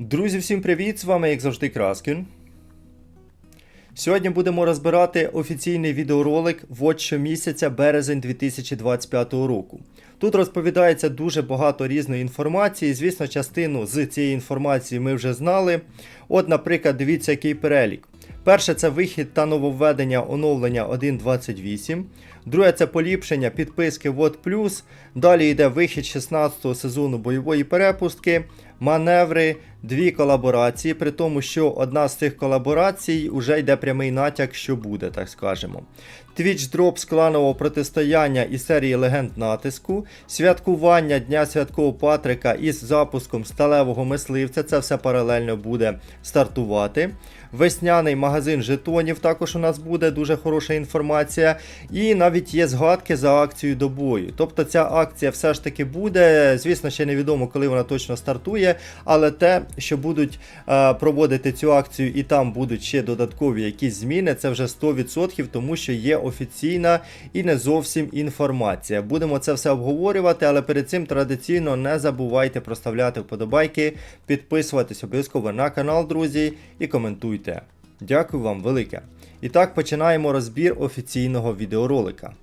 Друзі, всім привіт! З вами, як завжди, Краскін. Сьогодні будемо розбирати офіційний відеоролик вот щомісяця березень 2025 року. Тут розповідається дуже багато різної інформації. Звісно, частину з цієї інформації ми вже знали. От, наприклад, дивіться, який перелік. Перше це вихід та нововведення оновлення 1.28. Друге це поліпшення підписки Вот Плюс. Далі йде вихід 16-го сезону бойової перепустки, маневри, дві колаборації, при тому, що одна з цих колаборацій вже йде прямий натяк, що буде, так скажемо. Twitch дроп з кланового протистояння і серії легенд натиску, святкування Дня Святкового Патрика із запуском сталевого мисливця. Це все паралельно буде стартувати. Весняний магазин жетонів також у нас буде дуже хороша інформація. І навіть є згадки за акцію до бою. Тобто ця акція все ж таки буде. Звісно, ще невідомо, коли вона точно стартує, але те, що будуть е, проводити цю акцію і там будуть ще додаткові якісь зміни, це вже 100%, тому що є офіційна і не зовсім інформація. Будемо це все обговорювати, але перед цим традиційно не забувайте проставляти вподобайки, підписуватись обов'язково на канал, друзі, і коментуйте. Дякую вам велике. І так починаємо розбір офіційного відеоролика.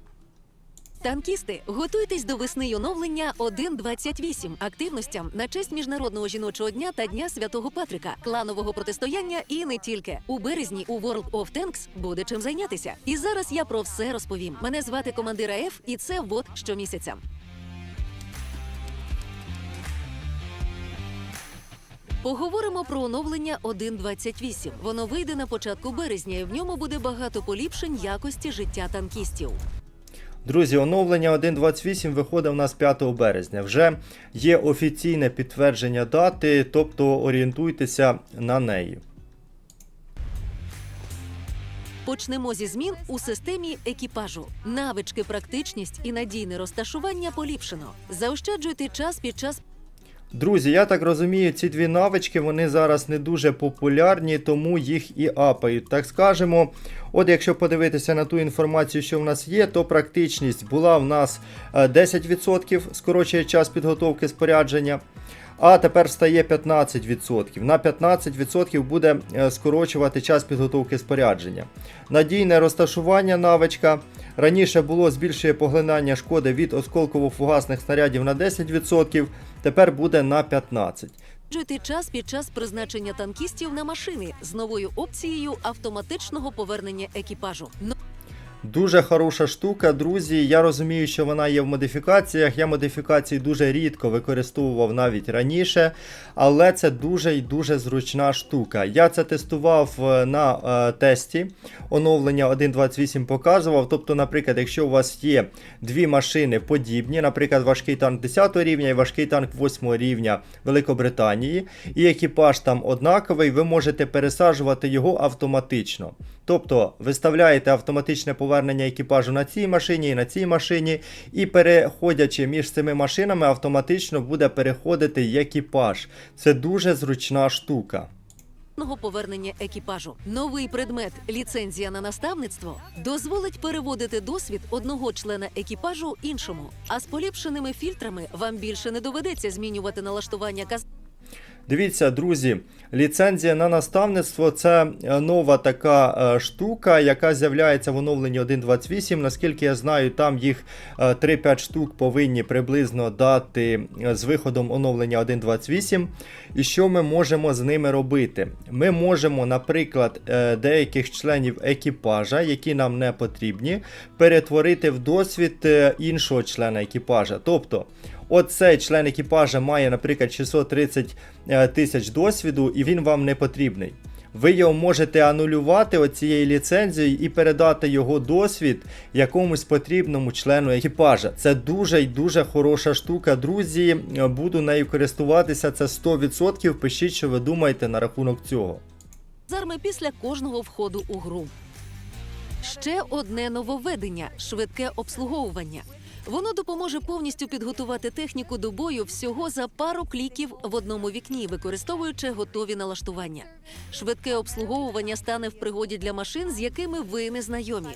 Танкісти, готуйтесь до весни й оновлення 1.28 активностям на честь міжнародного жіночого дня та дня святого Патрика, кланового протистояння і не тільки у березні у World of Tanks буде чим зайнятися. І зараз я про все розповім. Мене звати командира Ф, і це вот щомісяця. Поговоримо про оновлення 1.28. Воно вийде на початку березня, і в ньому буде багато поліпшень якості життя танкістів. Друзі, оновлення 1.28 виходить у нас 5 березня. Вже є офіційне підтвердження дати, тобто орієнтуйтеся на неї. Почнемо зі змін у системі екіпажу. Навички, практичність і надійне розташування поліпшено. Заощаджуйте час під час Друзі, я так розумію, ці дві навички вони зараз не дуже популярні, тому їх і апають. Так скажемо, от якщо подивитися на ту інформацію, що в нас є, то практичність була в нас е, 10%, скорочує час підготовки спорядження. А тепер стає 15%. На 15% буде е, скорочувати час підготовки спорядження. Надійне розташування навичка. Раніше було збільшує поглинання шкоди від осколково-фугасних снарядів на 10%, тепер буде на 15%. Жуйте час під час призначення танкістів на машини з новою опцією автоматичного повернення екіпажу. Дуже хороша штука, друзі. Я розумію, що вона є в модифікаціях. Я модифікації дуже рідко використовував навіть раніше, але це дуже і дуже зручна штука. Я це тестував е, на е, тесті. Оновлення 1.28 показував. Тобто, наприклад, якщо у вас є дві машини подібні, наприклад, важкий танк 10 рівня і важкий танк 8 рівня Великобританії, і екіпаж там однаковий, ви можете пересаджувати його автоматично. Тобто виставляєте автоматичне повернення екіпажу на цій машині і на цій машині, і переходячи між цими машинами, автоматично буде переходити екіпаж. Це дуже зручна штука. Повернення екіпажу. Новий предмет ліцензія на наставництво дозволить переводити досвід одного члена екіпажу іншому. А з поліпшеними фільтрами вам більше не доведеться змінювати налаштування каз. Дивіться, друзі, ліцензія на наставництво це е, нова така е, штука, яка з'являється в оновленні 1.28. Наскільки я знаю, там їх е, 3-5 штук повинні приблизно дати е, з виходом оновлення 1.28. І що ми можемо з ними робити? Ми можемо, наприклад, е, деяких членів екіпажа, які нам не потрібні, перетворити в досвід е, іншого члена екіпажа. Тобто, Оцей член екіпажа має, наприклад, 630 е, тисяч досвіду, і він вам не потрібний. Ви його можете анулювати оцією ліцензією і передати його досвід якомусь потрібному члену екіпажа. Це дуже й дуже хороша штука, друзі. Е, Буду нею користуватися. Це 100%. Пишіть, що ви думаєте на рахунок цього. Казарми після кожного входу у гру. Ще одне нововведення швидке обслуговування. Воно допоможе повністю підготувати техніку до бою всього за пару кліків в одному вікні, використовуючи готові налаштування. Швидке обслуговування стане в пригоді для машин, з якими ви не знайомі.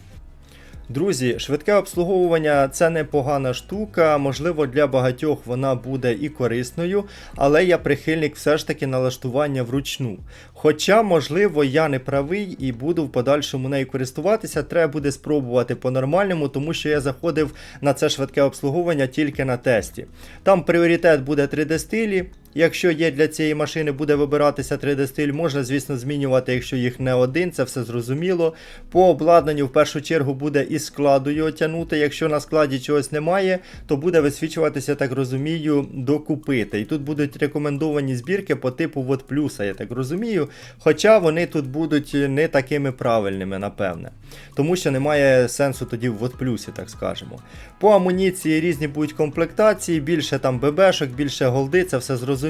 Друзі, швидке обслуговування це непогана штука. Можливо, для багатьох вона буде і корисною, але я прихильник все ж таки налаштування вручну. Хоча, можливо, я не правий і буду в подальшому нею користуватися, треба буде спробувати по-нормальному, тому що я заходив на це швидке обслуговування тільки на тесті. Там пріоритет буде 3D стилі. Якщо є для цієї машини, буде вибиратися 3D стиль, можна, звісно, змінювати, якщо їх не один, це все зрозуміло. По обладнанню в першу чергу буде із складу його тягнути. Якщо на складі чогось немає, то буде висвічуватися, так розумію, докупити. І тут будуть рекомендовані збірки по типу вот плюса, я так розумію. Хоча вони тут будуть не такими правильними, напевне. Тому що немає сенсу тоді в вот плюсі, так скажемо. По амуніції різні будуть комплектації, більше там ББшок, більше голди, це все зрозуміло.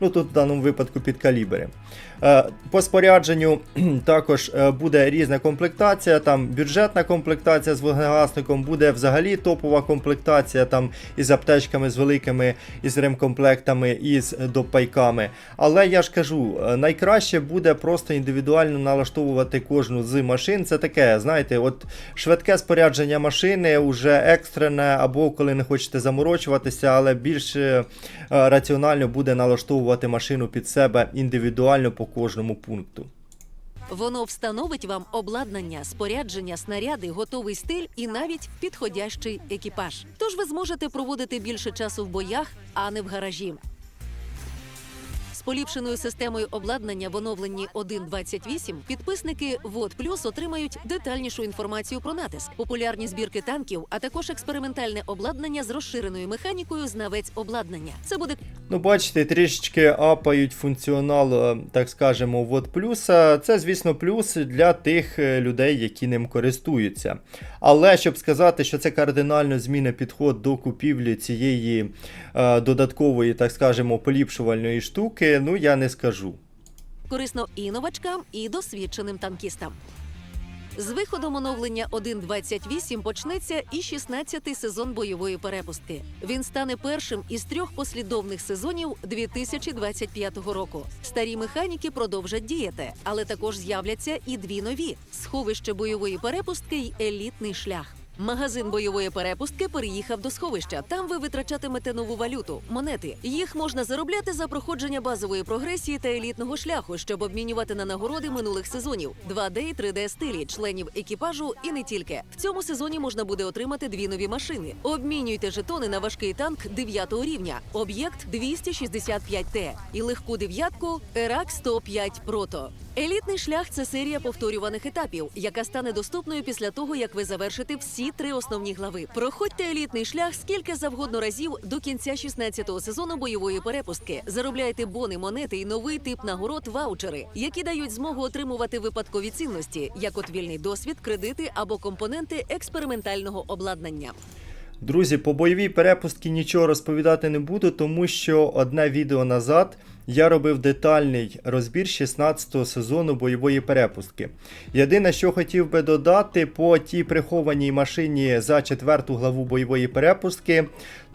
Ну тут в даному випадку під калібри. Е, По спорядженню також е, буде різна комплектація, там бюджетна комплектація з вогнегасником, буде взагалі топова комплектація там із аптечками, з великими, із ремкомплектами, із допайками. Але я ж кажу, е, найкраще буде просто індивідуально налаштовувати кожну з машин. Це таке, знаєте, от швидке спорядження машини, уже екстрене, або коли не хочете заморочуватися, але більш е, раціонально буде налаштовувати машину під себе індивідуально по кожному пункту. Воно встановить вам обладнання, спорядження, снаряди, готовий стиль і навіть підходящий екіпаж. Тож ви зможете проводити більше часу в боях, а не в гаражі. Поліпшеною системою обладнання в оновленні 1.28 підписники ВОД Плюс отримають детальнішу інформацію про натиск, популярні збірки танків, а також експериментальне обладнання з розширеною механікою знавець обладнання. Це буде Ну, бачите, трішечки апають функціонал, е, так скажемо, вот плюса. Це, звісно, плюс для тих е, людей, які ним користуються. Але щоб сказати, що це кардинально зміни підход до купівлі цієї е, додаткової, так скажемо, поліпшувальної штуки, ну я не скажу. корисно і новачкам, і досвідченим танкістам. З виходом оновлення 1.28 почнеться і 16-й сезон бойової перепустки. Він стане першим із трьох послідовних сезонів 2025 року. Старі механіки продовжать діяти, але також з'являться і дві нові: сховище бойової перепустки й елітний шлях. Магазин бойової перепустки переїхав до сховища. Там ви витрачатимете нову валюту монети. Їх можна заробляти за проходження базової прогресії та елітного шляху, щоб обмінювати на нагороди минулих сезонів: 2D і 3D стилі, членів екіпажу і не тільки. В цьому сезоні можна буде отримати дві нові машини. Обмінюйте жетони на важкий танк 9 рівня, об'єкт 265Т і легку дев'ятку Ерак 105 Прото. Елітний шлях це серія повторюваних етапів, яка стане доступною після того, як ви завершите всі три основні глави. Проходьте елітний шлях скільки завгодно разів до кінця 16-го сезону бойової перепустки. Заробляйте бони, монети і новий тип нагород ваучери, які дають змогу отримувати випадкові цінності, як от вільний досвід, кредити або компоненти експериментального обладнання. Друзі, по бойовій перепустці нічого розповідати не буду, тому що одне відео назад я робив детальний розбір 16-го сезону бойової перепустки. Єдине, що хотів би додати по тій прихованій машині за четверту главу бойової перепустки,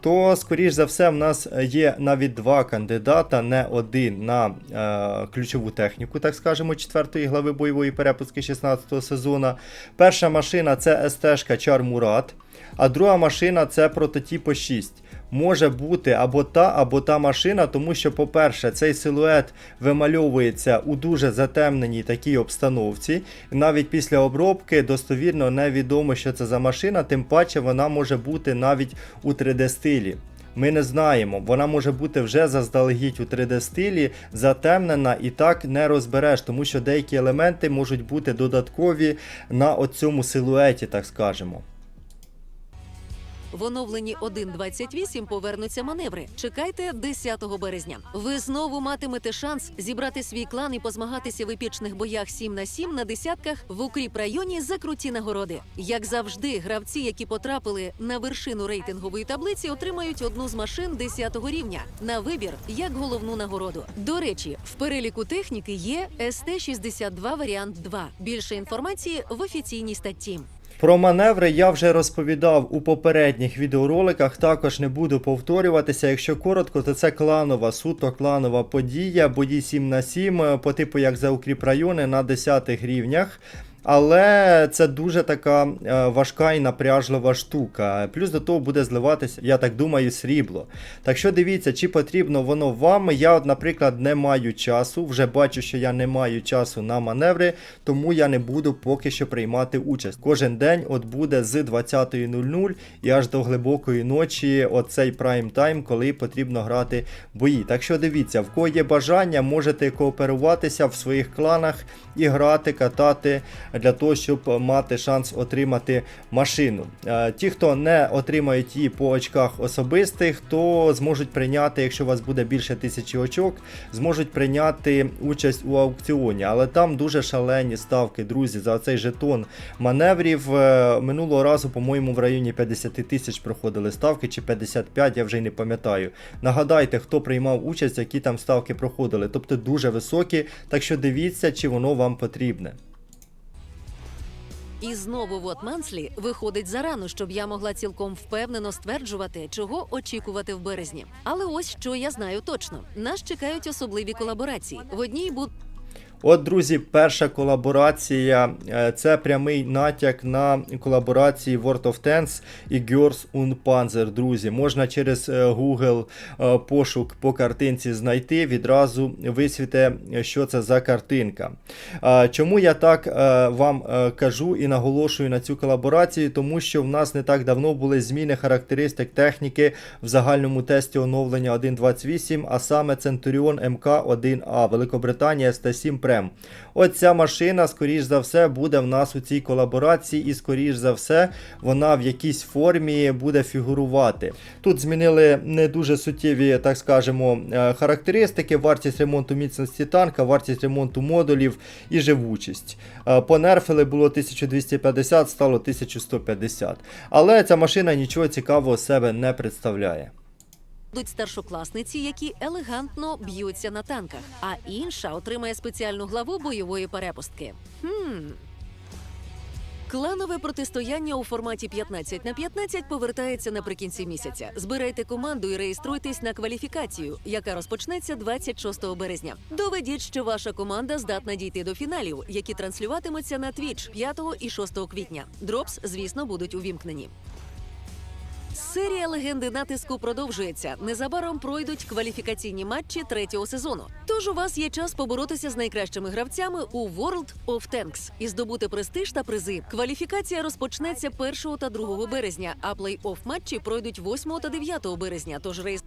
то, скоріш за все, в нас є навіть два кандидата, не один на е, ключову техніку, так скажемо, четвертої глави бойової перепустки 16-го сезону. Перша машина це СТ-шка Чар Мурат, а друга машина це прототипо 6 може бути або та, або та машина, тому що, по-перше, цей силует вимальовується у дуже затемненій такій обстановці. Навіть після обробки достовірно невідомо, що це за машина, тим паче вона може бути навіть у 3D стилі. Ми не знаємо, вона може бути вже заздалегідь у 3D стилі, затемнена і так не розбереш, тому що деякі елементи можуть бути додаткові на оцьому силуеті, так скажемо. В оновленні 1.28 повернуться маневри. Чекайте 10 березня. Ви знову матимете шанс зібрати свій клан і позмагатися в епічних боях 7 на 7 на десятках в укріп районі за круті нагороди. Як завжди, гравці, які потрапили на вершину рейтингової таблиці, отримають одну з машин 10 рівня на вибір як головну нагороду. До речі, в переліку техніки є СТ-62 варіант 2. Більше інформації в офіційній статті. Про маневри я вже розповідав у попередніх відеороликах, також не буду повторюватися. Якщо коротко, то це кланова, суто кланова подія, бої 7 на 7 по типу як за укріп райони на 10 рівнях. Але це дуже така е, важка і напряжлива штука. Плюс до того буде зливатися, я так думаю, срібло. Так що дивіться, чи потрібно воно вам. Я, от, наприклад, не маю часу, вже бачу, що я не маю часу на маневри, тому я не буду поки що приймати участь. Кожен день от буде з 20.00 і аж до глибокої ночі оцей прайм тайм, коли потрібно грати бої. Так що дивіться, в кого є бажання, можете кооперуватися в своїх кланах і грати, катати для того, щоб мати шанс отримати машину. Е, Ті, хто не отримають її по очках особистих, то зможуть прийняти, якщо у вас буде більше тисячі очок, зможуть прийняти участь у аукціоні. Але там дуже шалені ставки, друзі, за цей жетон маневрів. Е, Минулого разу, по-моєму, в районі 50 тисяч проходили ставки, чи 55, я вже й не пам'ятаю. Нагадайте, хто приймав участь, які там ставки проходили. Тобто дуже високі, так що дивіться, чи воно вам потрібне. І знову в Отманслі виходить зарано, щоб я могла цілком впевнено стверджувати, чого очікувати в березні. Але ось що я знаю точно: нас чекають особливі колаборації. В одній будуть От, друзі, перша колаборація е, це прямий натяк на колаборації World of Tanks і Girls und Panzer, друзі. Можна через е, Google е, пошук по картинці знайти, відразу висвіте, що це за картинка. Чому я так вам кажу і наголошую на цю колаборацію? Тому що в нас не так давно були зміни характеристик техніки в загальному тесті оновлення 1.28, а саме Centurion MK1A Великобританія ST7 Prem. От ця машина, скоріш за все, буде в нас у цій колаборації, і скоріш за все, вона в якійсь формі буде фігурувати. Тут змінили не дуже суттєві, так скажемо, е, характеристики, вартість ремонту міцності танка, вартість ремонту модулів і живучість. Е, Понерфили було 1250, стало 1150. Але ця машина нічого цікавого себе не представляє. Будуть старшокласниці, які елегантно б'ються на танках, а інша отримає спеціальну главу бойової перепустки. Хм. Кланове протистояння у форматі 15 на 15 повертається наприкінці місяця. Збирайте команду і реєструйтесь на кваліфікацію, яка розпочнеться 26 березня. Доведіть, що ваша команда здатна дійти до фіналів, які транслюватимуться на Twitch 5 і 6 квітня. Дропс, звісно, будуть увімкнені. Серія легенди натиску продовжується. Незабаром пройдуть кваліфікаційні матчі третього сезону. Тож у вас є час поборотися з найкращими гравцями у World of Tanks і здобути престиж та призи. Кваліфікація розпочнеться 1 та 2 березня, а плей-офф матчі пройдуть 8 та 9 березня. Тож реєс...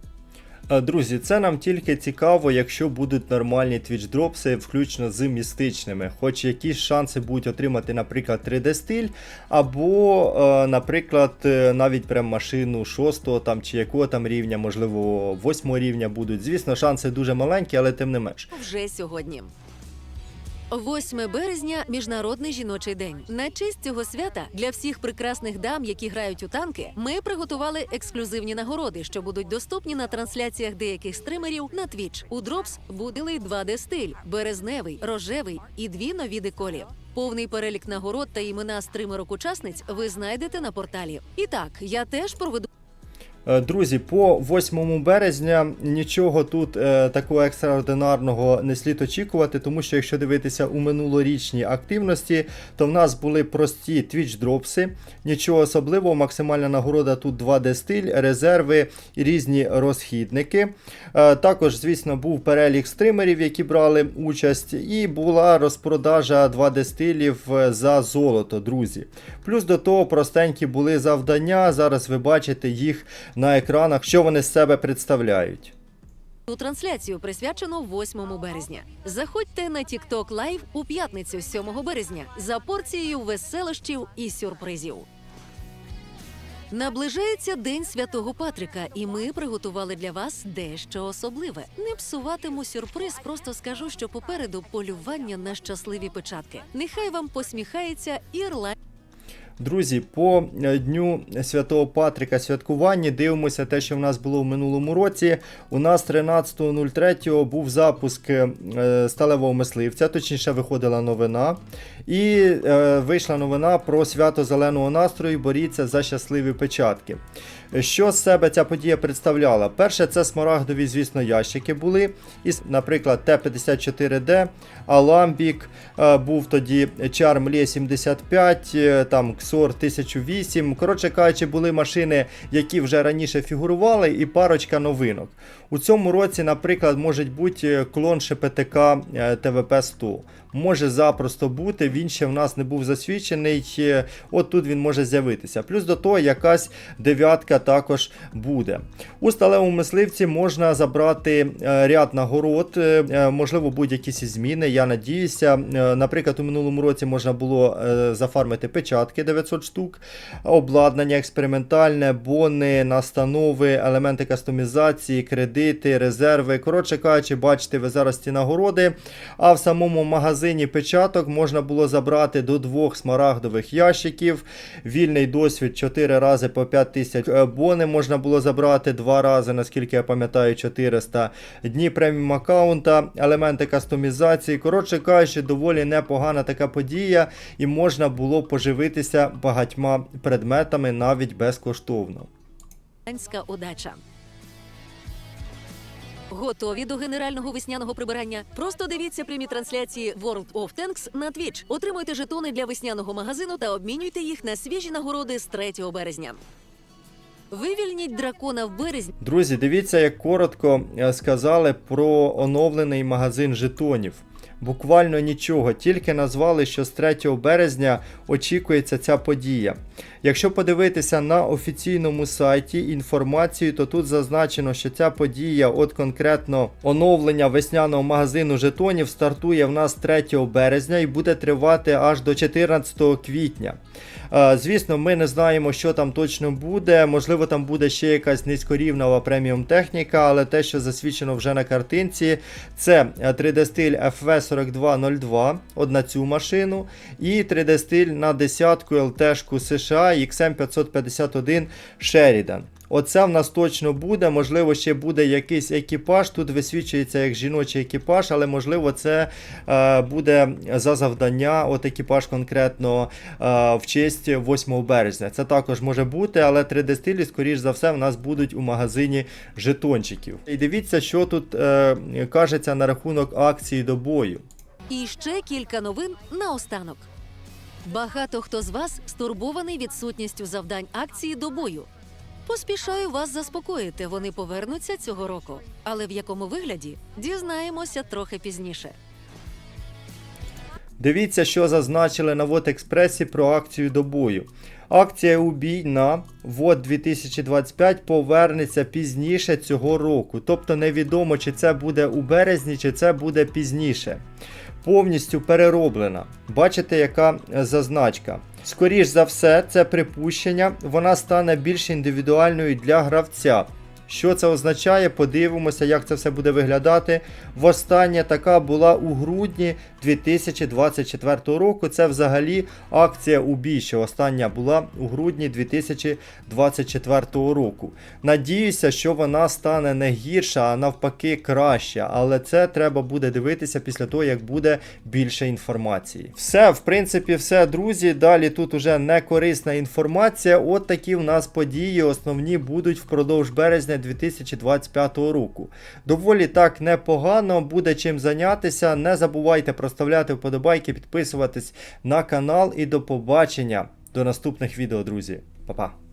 Е, Друзі, це нам тільки цікаво, якщо будуть нормальні твіч-дропси, включно з містичними. Хоч якісь шанси будуть отримати, наприклад, 3D-стиль, або, е, наприклад, е, навіть прям машину 6 там, чи якого там рівня, можливо, 8 рівня будуть. Звісно, шанси дуже маленькі, але тим не менш. вже сьогодні. 8 березня міжнародний жіночий день. На честь цього свята для всіх прекрасних дам, які грають у танки, ми приготували ексклюзивні нагороди, що будуть доступні на трансляціях деяких стримерів на Twitch. У Drops будили 2D стиль, березневий, рожевий і дві нові деколі. Повний перелік нагород та імена стримерок-учасниць ви знайдете на порталі. І так, я теж проведу. Е, Друзі, по 8 березня нічого тут е, такого екстраординарного не слід очікувати, тому що якщо дивитися у минулорічні активності, то в нас були прості твіч-дропси, нічого особливого, максимальна нагорода тут 2D стиль, резерви і різні розхідники. Е, також, звісно, був перелік стримерів, які брали участь, і була розпродажа 2D стилів е, за золото, друзі. Плюс до того простенькі були завдання. Зараз ви бачите їх на екранах, що вони з себе представляють. У трансляцію присвячену 8 березня. Заходьте на TikTok Live у п'ятницю 7 березня за порцією веселощів і сюрпризів. Наближається День Святого Патрика, і ми приготували для вас дещо особливе. Не псуватиму сюрприз, просто скажу, що попереду полювання на щасливі печатки. Нехай вам посміхається Ірландія. Друзі, по е, дню Святого Патрика святкування дивимося те, що в нас було в минулому році. У нас 13.03 був запуск е, сталевого мисливця, точніше виходила новина. І е, вийшла новина про свято зеленого настрою, боріться за щасливі печатки. Що з себе ця подія представляла? Перше, це смарагдові, звісно, ящики були. Із, наприклад, Т-54Д, Аламбік, е, був тоді Charm Lie 75, е, там XOR 1008. Коротше кажучи, були машини, які вже раніше фігурували, і парочка новинок. У цьому році, наприклад, може бути клон ШПТК е, ТВП-100. Може запросто бути, він ще в нас не був засвідчений. е, От тут він може з'явитися. Плюс до того, якась дев'ятка також буде. У сталевому мисливці можна забрати е, ряд нагород, е, е, можливо, будь-якісь зміни. Я надіюся. Е, Наприклад, у минулому році можна було е, зафармити печатки 900 штук, обладнання експериментальне, бони, настанови, елементи кастомізації, кредити, резерви. Коротше кажучи, бачите, ви зараз ці нагороди. А в самому магазині печаток можна було забрати до двох смарагдових ящиків. Вільний досвід 4 рази по 5 тисяч бони можна було забрати 2 рази, наскільки я пам'ятаю, 400 дні преміум аккаунта, елементи кастомізації. Коротше кажучи, доволі непогана така подія, і можна було поживитися багатьма предметами навіть безкоштовно. Удача. Готові до генерального весняного прибирання? Просто дивіться прямі трансляції World of Tanks на Twitch. Отримуйте жетони для весняного магазину та обмінюйте їх на свіжі нагороди з 3 березня. Вивільніть дракона в березні. Друзі, дивіться, як коротко е, сказали про оновлений магазин жетонів. Буквально нічого, тільки назвали, що з 3 березня очікується ця подія. Якщо подивитися на офіційному сайті інформацію, то тут зазначено, що ця подія, от конкретно оновлення весняного магазину жетонів, стартує в нас 3 березня і буде тривати аж до 14 квітня. Е, Звісно, ми не знаємо, що там точно буде. Можливо, там буде ще якась низькорівнова преміум техніка, але те, що засвідчено вже на картинці, це е, 3D стиль FV4202, от на цю машину, і 3D стиль на десятку LT-шку США XM551 Sheridan. Оце в нас точно буде. Можливо, ще буде якийсь екіпаж. Тут висвічується як жіночий екіпаж, але можливо, це е, буде за завдання. От екіпаж конкретно е, в честь 8 березня. Це також може бути, але 3D стилі, скоріш за все, в нас будуть у магазині жетончиків. І дивіться, що тут е, кажеться на рахунок акції до бою. І ще кілька новин наостанок. Багато хто з вас стурбований відсутністю завдань акції до бою. Поспішаю вас заспокоїти, вони повернуться цього року. Але в якому вигляді дізнаємося трохи пізніше. Дивіться, що зазначили на Вот Експресі про акцію до бою. Акція у бій на ВОД 2025 повернеться пізніше цього року. Тобто невідомо, чи це буде у березні, чи це буде пізніше. Повністю перероблена. Бачите, яка е, зазначка. Скоріш за все, це припущення, вона стане більш індивідуальною для гравця. Що це означає? Подивимося, як це все буде виглядати. Востаннє така була у грудні 2024 року. Це взагалі акція у остання була у грудні 2024 року. Надіюся, що вона стане не гірша, а навпаки краща. Але це треба буде дивитися після того, як буде більше інформації. Все, в принципі, все, друзі. Далі тут уже не корисна інформація. От такі в нас події основні будуть впродовж березня 2025 року. Доволі так непогано, буде чим зайнятися. Не забувайте проставляти вподобайки, підписуватись на канал і до побачення до наступних відео, друзі. Па-па.